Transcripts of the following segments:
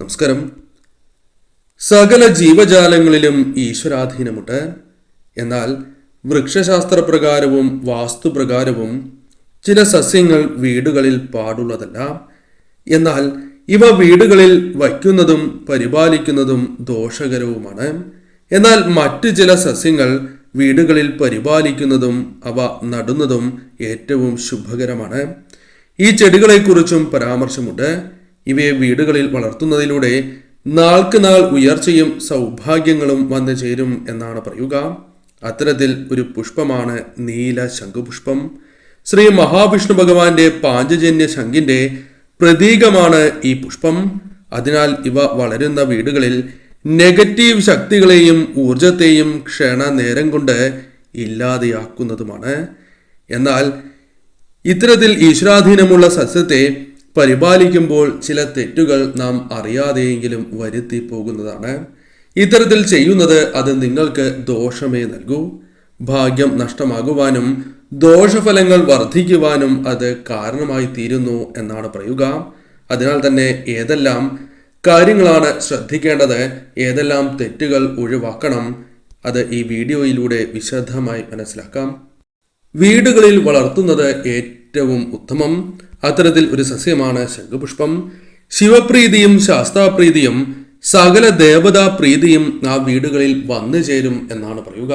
നമസ്കാരം. സകല ജീവജാലങ്ങളിലും ഈശ്വരാധീനമുണ്ട്. എന്നാൽ വൃക്ഷശാസ്ത്രപ്രകാരവും വാസ്തുപ്രകാരവും ചില സസ്യങ്ങൾ വീടുകളിൽ പാടുള്ളതല്ല. എന്നാൽ ഇവ വീടുകളിൽ വയ്ക്കുന്നതും പരിപാലിക്കുന്നതും ദോഷകരവുമാണ്. എന്നാൽ മറ്റു ചില സസ്യങ്ങൾ വീടുകളിൽ പരിപാലിക്കുന്നതും അവ നടുന്നതും ഏറ്റവും ശുഭകരമാണ്. ഈ ചെടികളെക്കുറിച്ചും പരാമർശമുണ്ട്. ഇവയെ വീടുകളിൽ വളർത്തുന്നതിലൂടെ നാൾക്ക് നാൾ ഉയർച്ചയും സൗഭാഗ്യങ്ങളും വന്നു ചേരും എന്നാണ് പറയുക. അത്തരത്തിൽ ഒരു പുഷ്പമാണ് നീല ശംഖുപുഷ്പം. ശ്രീ മഹാവിഷ്ണു ഭഗവാന്റെ പാഞ്ചജന്യ ശംഖിന്റെ പ്രതീകമാണ് ഈ പുഷ്പം. അതിനാൽ ഇവ വളരുന്ന വീടുകളിൽ നെഗറ്റീവ് ശക്തികളെയും ഊർജത്തെയും ക്ഷണ നേരം കൊണ്ട് ഇല്ലാതെയാക്കുന്നതുമാണ്. എന്നാൽ ഇത്തരത്തിൽ ഈശ്വരാധീനമുള്ള സസ്യത്തെ പരിപാലിക്കുമ്പോൾ ചില തെറ്റുകൾ നാം അറിയാതെയെങ്കിലും വരുത്തി പോകുന്നതാണ് ഇത്തരത്തിൽ ചെയ്യുന്നത് അത് നിങ്ങൾക്ക് ദോഷമേ നൽകൂ. ഭാഗ്യം നഷ്ടമാകുവാനും ദോഷഫലങ്ങൾ വർദ്ധിക്കുവാനും അത് കാരണമായി തീരുന്നു എന്നാണ് പറയുക. അതിനാൽ തന്നെ ഏതെല്ലാം കാര്യങ്ങളാണ് ശ്രദ്ധിക്കേണ്ടത് ഏതെല്ലാം തെറ്റുകൾ ഒഴിവാക്കണം അത് ഈ വീഡിയോയിലൂടെ വിശദമായി മനസ്സിലാക്കാം. വീടുകളിൽ വളർത്തുന്നത് ഏറ്റവും ഉത്തമം. അത്തരത്തിൽ ഒരു സസ്യമാണ് ശംഖുപുഷ്പം. ശിവപ്രീതിയും ശാസ്താപ്രീതിയും സകല ദേവതാ പ്രീതിയും ആ വീടുകളിൽ വന്നു ചേരും എന്നാണ് പറയുക.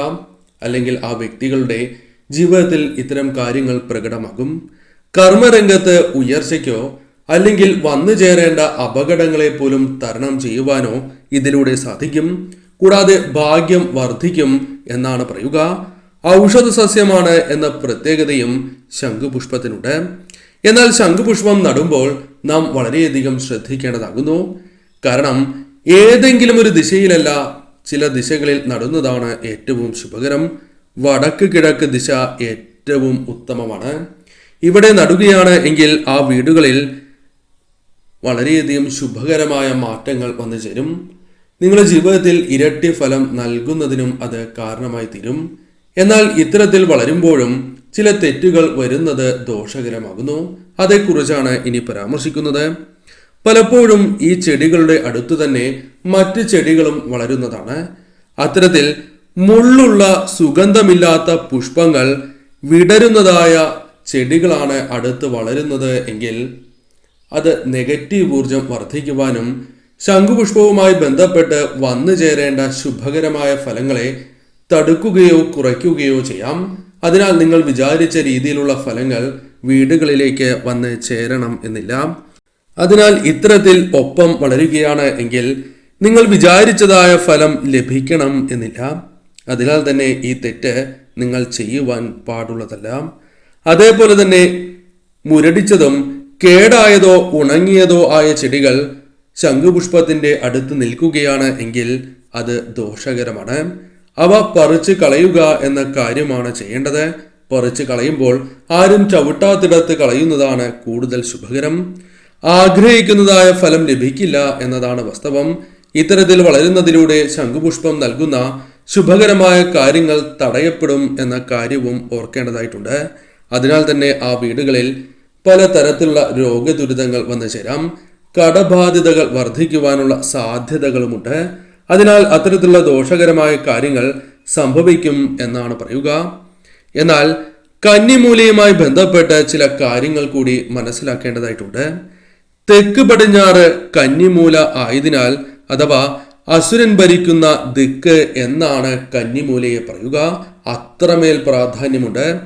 അല്ലെങ്കിൽ ആ വ്യക്തികളുടെ ജീവിതത്തിൽ ഇത്തരം കാര്യങ്ങൾ പ്രകടമാകും. കർമ്മരംഗത്ത് ഉയർച്ചയ്ക്കോ അല്ലെങ്കിൽ വന്നു ചേരേണ്ട അപകടങ്ങളെ പോലും തരണം ചെയ്യുവാനോ ഇതിലൂടെ സാധിക്കും. കൂടാതെ ഭാഗ്യം വർദ്ധിക്കും എന്നാണ് പറയുക. ഔഷധ സസ്യമാണ് എന്ന പ്രത്യേകതയും ശംഖുപുഷ്പത്തിനുണ്ട്. എന്നാൽ ശംഖുപുഷ്പം നടുമ്പോൾ നാം വളരെയധികം ശ്രദ്ധിക്കേണ്ടതാകുന്നു. കാരണം ഏതെങ്കിലും ഒരു ദിശയിലല്ല ചില ദിശകളിൽ നടുന്നതാണ് ഏറ്റവും ശുഭകരം. വടക്ക് കിഴക്ക് ദിശ ഏറ്റവും ഉത്തമമാണ്. ഇവിടെ നടുകയാണ് എങ്കിൽ ആ വീടുകളിൽ വളരെയധികം ശുഭകരമായ മാറ്റങ്ങൾ വന്നു ചേരും. നിങ്ങളുടെ ജീവിതത്തിൽ ഇരട്ടി ഫലം നൽകുന്നതിനും അത് കാരണമായി തീരും. എന്നാൽ ഇത്തരത്തിൽ വളരുമ്പോഴും ചില തെറ്റുകൾ വരുന്നത് ദോഷകരമാകുന്നു. അതേക്കുറിച്ചാണ് ഇനി പരാമർശിക്കുന്നത്. പലപ്പോഴും ഈ ചെടികളുടെ അടുത്തു തന്നെ മറ്റ് ചെടികളും വളരുന്നതാണ്. അത്തരത്തിൽ മുള്ളുള്ള സുഗന്ധമില്ലാത്ത പുഷ്പങ്ങൾ വിടരുന്നതായ ചെടികളാണ് അടുത്ത് വളരുന്നത് എങ്കിൽ അത് നെഗറ്റീവ് ഊർജം വർദ്ധിക്കുവാനും ശംഖുപുഷ്പവുമായി ബന്ധപ്പെട്ട് വന്നു ചേരേണ്ട ശുഭകരമായ ഫലങ്ങളെ തടുക്കുകയോ കുറയ്ക്കുകയോ ചെയ്യാം. അതിനാൽ നിങ്ങൾ വിചാരിച്ച രീതിയിലുള്ള ഫലങ്ങൾ വീടുകളിലേക്ക് വന്ന് ചേരണം എന്നില്ല. അതിനാൽ ഇത്തരത്തിൽ ഒപ്പം വളരുകയാണ് എങ്കിൽ നിങ്ങൾ വിചാരിച്ചതായ ഫലം ലഭിക്കണം എന്നില്ല. അതിനാൽ തന്നെ ഈ തെറ്റ് നിങ്ങൾ ചെയ്യുവാൻ പാടുള്ളതല്ല. അതേപോലെ തന്നെ മുരടിച്ചതും കേടായതോ ഉണങ്ങിയതോ ആയ ചെടികൾ ശംഖുപുഷ്പത്തിന്റെ അടുത്ത് നിൽക്കുകയാണ് എങ്കിൽ അത് ദോഷകരമാണ്. അവ പറിച്ചു കളയുക എന്ന കാര്യമാണ് ചെയ്യേണ്ടത്. പറിച്ചു കളയുമ്പോൾ ആരും ചവിട്ടാത്തിടത്ത് കളയുന്നതാണ് കൂടുതൽ ശുഭകരം. ആഗ്രഹിക്കുന്നതായ ഫലം ലഭിക്കില്ല എന്നതാണ് വാസ്തവം. ഇത്തരത്തിൽ വളരുന്നതിലൂടെ ശംഖുപുഷ്പം നൽകുന്ന ശുഭകരമായ കാര്യങ്ങൾ തടയപ്പെടും എന്ന കാര്യവും ഓർക്കേണ്ടതായിട്ടുണ്ട്. അതിനാൽ തന്നെ ആ വീടുകളിൽ പലതരത്തിലുള്ള രോഗദുരിതങ്ങൾ വന്നു ചേരാം കടബാധ്യതകൾ വർദ്ധിക്കുവാനുള്ള സാധ്യതകളുമുണ്ട്. അതിനാൽ അത്തരത്തിലുള്ള ദോഷകരമായ കാര്യങ്ങൾ സംഭവിക്കും എന്നാണ് പറയുക. എന്നാൽ കന്നിമൂലയുമായി ബന്ധപ്പെട്ട ചില കാര്യങ്ങൾ കൂടി മനസ്സിലാക്കേണ്ടതായിട്ടുണ്ട്. തെക്ക് പടിഞ്ഞാറ് കന്നിമൂല ആയതിനാൽ അഥവാ അസുരൻ ഭരിക്കുന്ന ദിക്ക് എന്നാണ് കന്നിമൂലയെ പറയുക. അത്രമേൽ പ്രാധാന്യമുണ്ട്.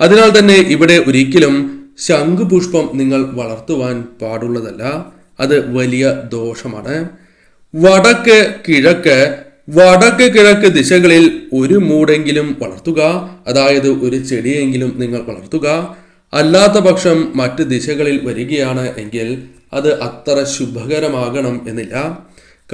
അതിനാൽ തന്നെ ഇവിടെ ഒരിക്കലും ശംഖുപുഷ്പം നിങ്ങൾ വളർത്തുവാൻ പാടുള്ളതല്ല. അത് വലിയ ദോഷമാണ്. വടക്ക് കിഴക്ക് വടക്ക് കിഴക്ക് ദിശകളിൽ ഒരു മൂടെങ്കിലും വളർത്തുക അതായത് ഒരു ചെടിയെങ്കിലും നിങ്ങൾ വളർത്തുക. അല്ലാത്ത പക്ഷം മറ്റ് ദിശകളിൽ വരികയാണ് എങ്കിൽ അത് അത്ര ശുഭകരമാകണം എന്നില്ല.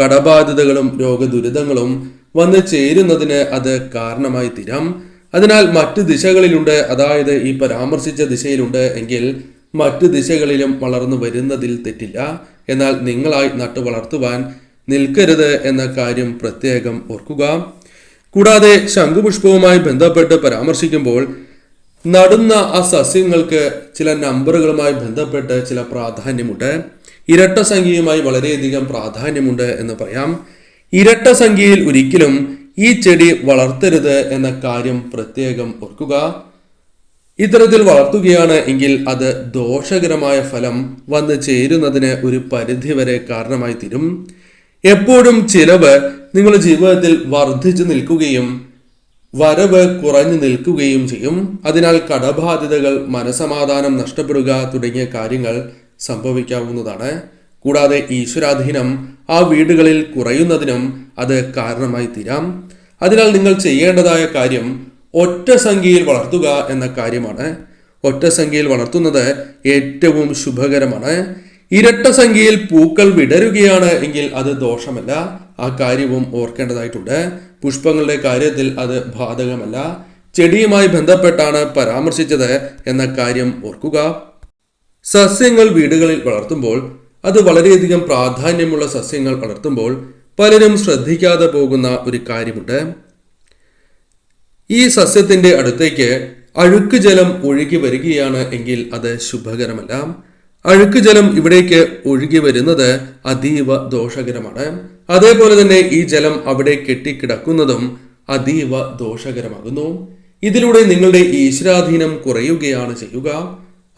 കടബാധിതകളും രോഗദുരിതങ്ങളും വന്ന് ചേരുന്നതിന് അത് കാരണമായി തീരാം. അതിനാൽ മറ്റ് ദിശകളിലുണ്ട് അതായത് ഈ പരാമർശിച്ച ദിശയിലുണ്ട് എങ്കിൽ മറ്റ് ദിശകളിലും വളർന്നു വരുന്നതിൽ തെറ്റില്ല. എന്നാൽ നിങ്ങളായി നട്ടു വളർത്തുവാൻ നിൽക്കരുത് എന്ന കാര്യം പ്രത്യേകം ഓർക്കുക. കൂടാതെ ശംഖുപുഷ്പവുമായി ബന്ധപ്പെട്ട് പരാമർശിക്കുമ്പോൾ നടുന്ന ആ സസ്യങ്ങൾക്ക് ചില നമ്പറുകളുമായി ബന്ധപ്പെട്ട് ചില പ്രാധാന്യമുണ്ട്. ഇരട്ട സംഖ്യയുമായി വളരെയധികം പ്രാധാന്യമുണ്ട് എന്ന് പറയാം. ഇരട്ട സംഖ്യയിൽ ഒരിക്കലും ഈ ചെടി വളർത്തരുത് എന്ന കാര്യം പ്രത്യേകം ഓർക്കുക. ഇത്തരത്തിൽ വളർത്തുകയാണ് എങ്കിൽ അത് ദോഷകരമായ ഫലം വന്നു ചേരുന്നതിന് ഒരു പരിധിവരെ കാരണമായി തീരും. എപ്പോഴും ചിലവ് നിങ്ങളുടെ ജീവിതത്തിൽ വർദ്ധിച്ചു നിൽക്കുകയും വരവ് കുറഞ്ഞു നിൽക്കുകയും ചെയ്യും. അതിനാൽ കടബാധ്യതകൾ മനസമാധാനം നഷ്ടപ്പെടുക തുടങ്ങിയ കാര്യങ്ങൾ സംഭവിക്കാവുന്നതാണ്. കൂടാതെ ഈശ്വരാധീനം ആ വീടുകളിൽ കുറയുന്നതിനും അത് കാരണമായി തീരാം അതിനാൽ നിങ്ങൾ ചെയ്യേണ്ടതായ കാര്യം ഒറ്റ സംഖ്യയിൽ വളർത്തുക എന്ന കാര്യമാണ്. ഒറ്റ സംഖ്യയിൽ വളർത്തുന്നത് ഏറ്റവും ശുഭകരമാണ്. ഇരട്ട സംഖ്യയിൽ പൂക്കൾ വിടരുകയാണ് എങ്കിൽ അത് ദോഷമല്ല. ആ കാര്യവും ഓർക്കേണ്ടതായിട്ടുണ്ട്. പുഷ്പങ്ങളുടെ കാര്യത്തിൽ അത് ബാധകമല്ല. ചെടിയുമായി ബന്ധപ്പെട്ടാണ് പരാമർശിച്ചത് എന്ന കാര്യം ഓർക്കുക. സസ്യങ്ങൾ വീടുകളിൽ വളർത്തുമ്പോൾ അത് വളരെയധികം പ്രാധാന്യമുള്ള സസ്യങ്ങൾ വളർത്തുമ്പോൾ പലരും ശ്രദ്ധിക്കാതെ പോകുന്ന ഒരു കാര്യമുണ്ട്. ഈ സസ്യത്തിന്റെ അടുത്തേക്ക് അഴുക്ക് ജലം ഒഴുകി വരികയാണ് എങ്കിൽ അത് ശുഭകരമല്ല. അഴുക്ക് ജലം ഇവിടേക്ക് ഒഴുകി വരുന്നത് അതീവ ദോഷകരമാണ്. അതേപോലെ തന്നെ ഈ ജലം അവിടെ കെട്ടിക്കിടക്കുന്നതും അതീവ ദോഷകരമാകുന്നു. ഇതിലൂടെ നിങ്ങളുടെ ഈശ്വരാധീനം കുറയുകയാണ് ചെയ്യുക.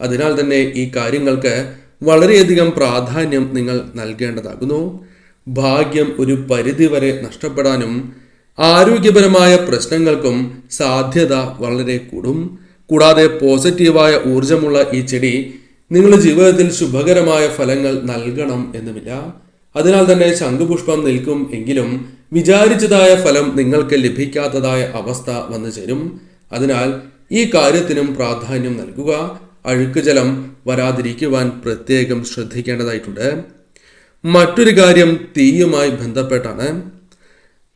അതിനാൽ തന്നെ ഈ കാര്യങ്ങൾക്ക് വളരെയധികം പ്രാധാന്യം നിങ്ങൾ നൽകേണ്ടതാകുന്നു. ഭാഗ്യം ഒരു പരിധിവരെ നഷ്ടപ്പെടാനും ആരോഗ്യപരമായ പ്രശ്നങ്ങൾക്കും സാധ്യത വളരെ കൂടും. കൂടാതെ പോസിറ്റീവായ ഊർജമുള്ള ഈ ചെടി നിങ്ങളുടെ ജീവിതത്തിൽ ശുഭകരമായ ഫലങ്ങൾ നൽകണം എന്നുമില്ല അതിനാൽ തന്നെ ശംഖുപുഷ്പം നിൽക്കും എങ്കിലും വിചാരിച്ചതായ ഫലം നിങ്ങൾക്ക് ലഭിക്കാത്തതായ അവസ്ഥ വന്നു ചേരും. അതിനാൽ ഈ കാര്യത്തിനും പ്രാധാന്യം നൽകുക. അഴുക്ക് ജലം വരാതിരിക്കുവാൻ പ്രത്യേകം ശ്രദ്ധിക്കേണ്ടതായിട്ടുണ്ട്. മറ്റൊരു കാര്യം തീയുമായി ബന്ധപ്പെട്ടാണ്.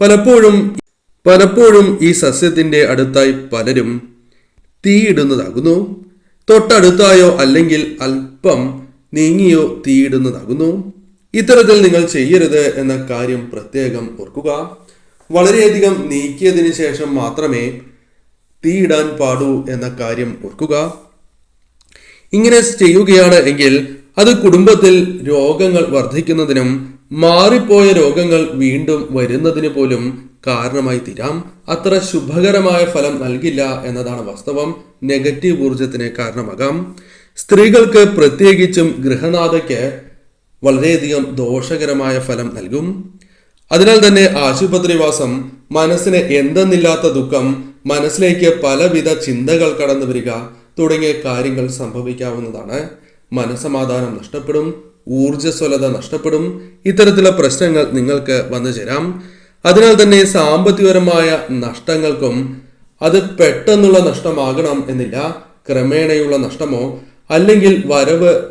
പലപ്പോഴും പലപ്പോഴും ഈ സസ്യത്തിന്റെ അടുത്തായി പലരും തീയിടുന്നതാകുന്നു. തൊട്ടടുത്തായോ അല്ലെങ്കിൽ അല്പം നീങ്ങിയോ തീയിടുന്നതാകുന്നു. ഇത്തരത്തിൽ നിങ്ങൾ ചെയ്യരുത് എന്ന കാര്യം പ്രത്യേകം ഓർക്കുക. വളരെയധികം നീക്കിയതിനു ശേഷം മാത്രമേ തീയിടാൻ പാടൂ എന്ന കാര്യം ഓർക്കുക. ഇങ്ങനെ ചെയ്യുകയാണ് എങ്കിൽ അത് കുടുംബത്തിൽ രോഗങ്ങൾ വർദ്ധിക്കുന്നതിനും മാറിപ്പോയ രോഗങ്ങൾ വീണ്ടും വരുന്നതിന് പോലും കാരണമായി തീരാം. അത്ര ശുഭകരമായ ഫലം നൽകില്ല എന്നതാണ് വാസ്തവം. നെഗറ്റീവ് ഊർജത്തിന് കാരണമാകാം. സ്ത്രീകൾക്ക് പ്രത്യേകിച്ചും ഗൃഹനാഥയ്ക്ക് വളരെയധികം ദോഷകരമായ ഫലം നൽകും. അതിനാൽ തന്നെ ആശുപത്രിവാസം മനസ്സിന് എന്തെന്നില്ലാത്ത ദുഃഖം മനസ്സിലേക്ക് പലവിധ ചിന്തകൾ കടന്നു വരിക തുടങ്ങിയ കാര്യങ്ങൾ സംഭവിക്കാവുന്നതാണ്. മനസമാധാനം നഷ്ടപ്പെടും ഊർജസ്വലത നഷ്ടപ്പെടും. ഇത്തരത്തിലുള്ള പ്രശ്നങ്ങൾ നിങ്ങൾക്ക് വന്നു ചേരാം അതിനാൽ തന്നെ സാമ്പത്തികപരമായ നഷ്ടങ്ങൾക്കും അത് പെട്ടെന്നുള്ള നഷ്ടമാകണം എന്നില്ല. ക്രമേണയുള്ള നഷ്ടമോ അല്ലെങ്കിൽ വരവ്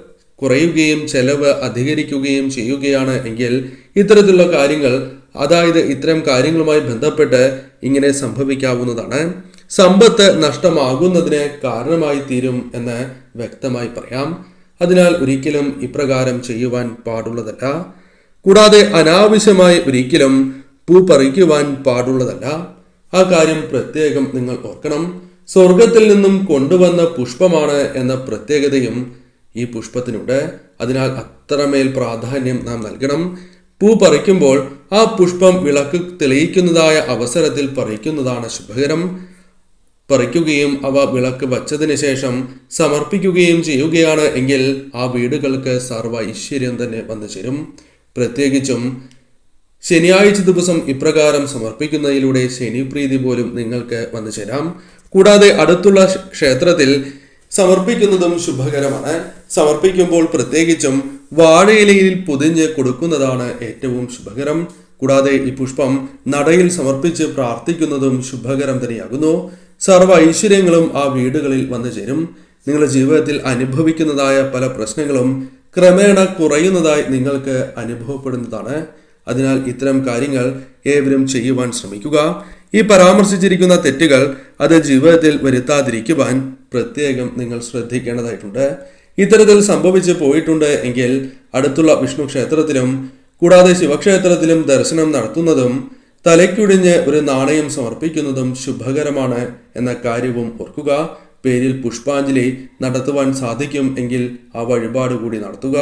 കുറയുകയും ചെലവ് അധികരിക്കുകയും ചെയ്യുകയാണ് എങ്കിൽ ഇത്തരത്തിലുള്ള കാര്യങ്ങൾ അതായത് ഇത്തരം കാര്യങ്ങളുമായി ബന്ധപ്പെട്ട് ഇങ്ങനെ സംഭവിക്കാവുന്നതാണ്. സമ്പത്ത് നഷ്ടമാകുന്നതിന് കാരണമായി തീരും എന്ന് വ്യക്തമായി പറയാം. അതിനാൽ ഒരിക്കലും ഇപ്രകാരം ചെയ്യുവാൻ പാടുള്ളതല്ല. കൂടാതെ അനാവശ്യമായി ഒരിക്കലും പൂ പറിക്കുവാൻ പാടുള്ളതല്ല. ആ കാര്യം പ്രത്യേകം നിങ്ങൾ ഓർക്കണം. സ്വർഗത്തിൽ നിന്നും കൊണ്ടുവന്ന പുഷ്പമാണ് എന്ന പ്രത്യേകതയും ഈ പുഷ്പത്തിനുണ്ട്. അതിനാൽ അത്രമേൽ പ്രാധാന്യം നാം നൽകണം. പൂ പറിക്കുമ്പോൾ ആ പുഷ്പം വിളക്ക് തെളിയിക്കുന്നതായ അവസരത്തിൽ പറിക്കുന്നതാണ് ശുഭകരം. പറിക്കുകയും അവ വിളക്ക് വച്ചതിന് ശേഷം സമർപ്പിക്കുകയും ചെയ്യുകയാണ് എങ്കിൽ ആ വീടുകൾക്ക് സർവ ഐശ്വര്യം തന്നെ വന്നു ചേരും. പ്രത്യേകിച്ചും ശനിയാഴ്ച ദിവസം ഇപ്രകാരം സമർപ്പിക്കുന്നതിലൂടെ ശനിപ്രീതി പോലും നിങ്ങൾക്ക് വന്നു ചേരാം. കൂടാതെ അടുത്തുള്ള ക്ഷേത്രത്തിൽ സമർപ്പിക്കുന്നതും ശുഭകരമാണ്. സമർപ്പിക്കുമ്പോൾ പ്രത്യേകിച്ചും വാഴയിലയിൽ പൊതിഞ്ഞ് കൊടുക്കുന്നതാണ് ഏറ്റവും ശുഭകരം. കൂടാതെ ഈ പുഷ്പം നടയിൽ സമർപ്പിച്ച് പ്രാർത്ഥിക്കുന്നതും ശുഭകരം തന്നെയാകുന്നു. സർവ ഐശ്വര്യങ്ങളും ആ വീടുകളിൽ വന്നു ചേരും. നിങ്ങളുടെ ജീവിതത്തിൽ അനുഭവിക്കുന്നതായ പല പ്രശ്നങ്ങളും ക്രമേണ കുറയുന്നതായി നിങ്ങൾക്ക് അനുഭവപ്പെടുന്നതാണ്. അതിനാൽ ഇത്തരം കാര്യങ്ങൾ ഏവരും ചെയ്യുവാൻ ശ്രമിക്കുക. ഈ പരാമർശിച്ചിരിക്കുന്ന തെറ്റുകൾ അത് ജീവിതത്തിൽ വരുത്താതിരിക്കുവാൻ പ്രത്യേകം നിങ്ങൾ ശ്രദ്ധിക്കേണ്ടതായിട്ടുണ്ട്. ഇത്തരത്തിൽ സംഭവിച്ചു പോയിട്ടുണ്ട് എങ്കിൽ അടുത്തുള്ള വിഷ്ണു ക്ഷേത്രത്തിലും കൂടാതെ ശിവക്ഷേത്രത്തിലും ദർശനം നടത്തുന്നതും തലയ്ക്കുടിഞ്ഞ് ഒരു നാണയം സമർപ്പിക്കുന്നതും ശുഭകരമാണ് എന്ന കാര്യവും ഓർക്കുക. പേരിൽ പുഷ്പാഞ്ജലി നടത്തുവാൻ സാധിക്കും എങ്കിൽ ആ വഴിപാട് കൂടി നടത്തുക.